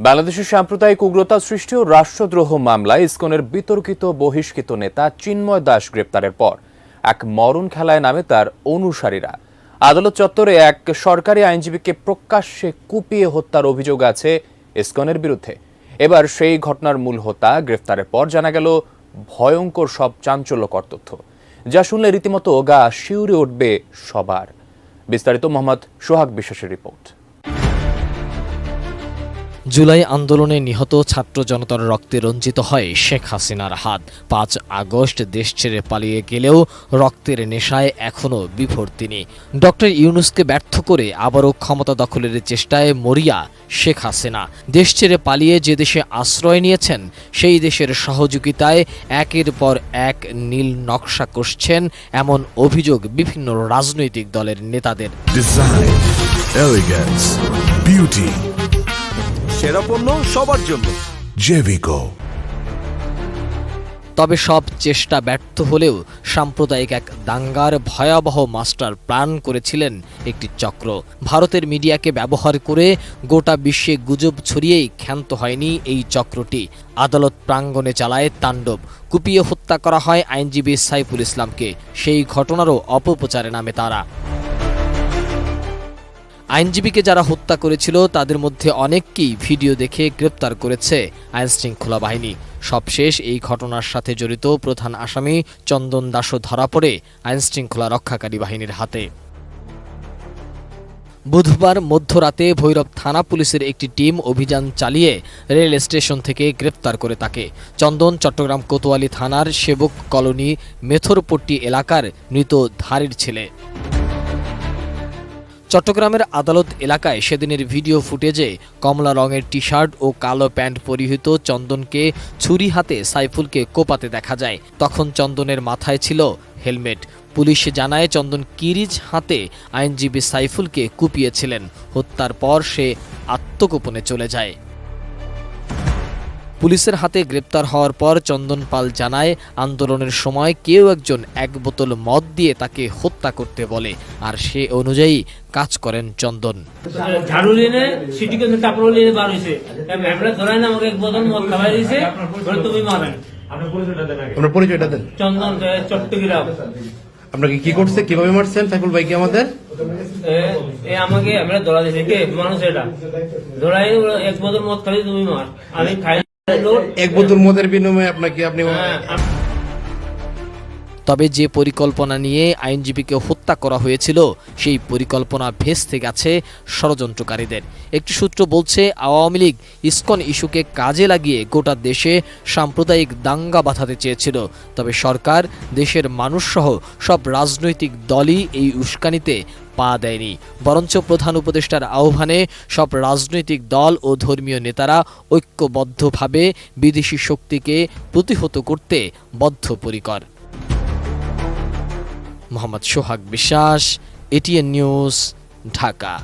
বাংলাদেশের সাম্প্রদায়িক উগ্রতা সৃষ্টি ও রাষ্ট্রদ্রোহ মামলায় ইসকনের বিতর্কিত বহিষ্কৃত নেতা চিন্ময় দাস গ্রেপ্তারের পর এক মরণ খেলায় নামে তার অনুসারীরা। আদালত চত্বরে এক সরকারি আইনজীবীকে প্রকাশ্যে কুপিয়ে হত্যার অভিযোগ আছে ইসকনের বিরুদ্ধে। এবার সেই ঘটনার মূল হোতা গ্রেফতারের পর জানা গেল, ভয়ঙ্কর সব চাঞ্চল্যকর তথ্য। যা শুনলে রীতিমতো গা শিউরে উঠবে সবার। বিস্তারিত মোহাম্মদ সোহাগ বিশ্বাসের রিপোর্ট। জুলাই আন্দোলনে নিহত ছাত্র জনতার রক্তে রঞ্জিত হয় শেখ হাসিনার হাত। পাঁচ আগস্ট দেশ ছেড়ে পালিয়ে গেলেও রক্তের নেশায় এখনও বিভোর তিনি ডক্টর ইউনুসকে ব্যর্থ করে আবারও ক্ষমতা দখলের চেষ্টায় মরিয়া শেখ হাসিনা। দেশ ছেড়ে পালিয়ে যে দেশে আশ্রয় নিয়েছেন, সেই দেশের সহযোগিতায় একের পর এক নীল নকশা কষছেন এমন অভিযোগ বিভিন্ন রাজনৈতিক দলের নেতাদের। সেরা পণ্য সবার জন্য। Jevico. তবে সব চেষ্টা ব্যর্থ হলেও সাম্প্রদায়িক এক দাঙ্গার ভয়াবহ মাস্টার প্ল্যান করেছিলেন একটি চক্র। ভারতের মিডিয়াকে ব্যবহার করে গোটা বিশ্বে গুজব ছড়িয়েই ক্ষান্ত হয়নি এই চক্রটি। আদালত প্রাঙ্গণে চালায় তাণ্ডব। কুপিয়ে হত্যা করা হয় আইনজীবী সাইফুল ইসলামকে। সেই ঘটনারও অপপ্রচারে নামে তারা। আইনজীবীকে যারা হত্যা করেছিল, তাদের মধ্যে অনেককেই ভিডিও দেখে গ্রেপ্তার করেছে আইনশৃঙ্খলা বাহিনী। সবশেষ এই ঘটনার সাথে জড়িত প্রধান আসামি চন্দন দাসও ধরা পড়ে আইনশৃঙ্খলা রক্ষাকারী বাহিনীর হাতে। বুধবার মধ্যরাতে ভৈরব থানা পুলিশের একটি টিম অভিযান চালিয়ে রেল স্টেশন থেকে গ্রেপ্তার করে তাকে। চন্দন, চট্টগ্রাম কোতোয়ালি থানার সেবক কলোনি মেথরপট্টি এলাকার মৃত ধারের ছেলে। চট্টগ্রামের আদালত এলাকায় সেদিনের ভিডিও ফুটেজে কমলা রঙের টি শার্ট ও কালো প্যান্ট পরিহিত চন্দনকে ছুরি হাতে সাইফুলকে কোপাতে দেখা যায়। তখন চন্দনের মাথায় ছিল হেলমেট। পুলিশ জানায়, চন্দন কিরিজ হাতে আইনজীবী সাইফুলকে কুপিয়েছিলেন। হত্যার পর সে আত্মগোপনে চলে যায়। পুলিশের হাতে গ্রেপ্তার হওয়ার পর চন্দন পাল জানায় আন্দোলনের সময় কেউ একজন এক বোতল মদ দিয়ে তাকে হত্যা করতে বলে আর সে অনুযায়ী কাজ করেন চন্দন। ঝাড়ু নিয়ে সিটি কিন্তু কাপড় নিয়ে বার হয়েছে। আমরা ধরাই আমাকে এক বোতল মদ খাওয়াই দিয়েছে তুমি মারেন। আপনার পরিচয়টা দেন চন্দন চট্টগ্রাম। আপনাকে কি করছে কীভাবে মারছেন সাইফুল ভাইকে আমাদের? এ, এ আমাকে আমরা ধরা দিয়েছে। কে? মানুষ এটা। ধরাই এক বোতল মদ খাই তুমি মার। আমি খাই এক বোতল মদের বিনিময়ে আপনাকে আপনি হ্যাঁ, আমি- তবে যে পরিকল্পনা নিয়ে আইনজীবীকে হত্যা করা হয়েছিল, সেই পরিকল্পনা ভেস্তে গেছে ষড়যন্ত্রকারীদের। একটি সূত্র বলছে, আওয়ামী লীগ ইস্কন ইস্যুকে কাজে লাগিয়ে গোটা দেশে সাম্প্রদায়িক দাঙ্গা বাঁধাতে চেয়েছিল। তবে সরকার, দেশের মানুষসহ সব রাজনৈতিক দলই এই উস্কানিতে পা দেয়নি। বরঞ্চ প্রধান উপদেষ্টার আহ্বানে সব রাজনৈতিক দল ও ধর্মীয় নেতারা ঐক্যবদ্ধভাবে বিদেশি শক্তিকে প্রতিহত করতে বদ্ধপরিকর। মোহাম্মদ সোহাগ বিশ্বাস এটিএন নিউজ ঢাকা।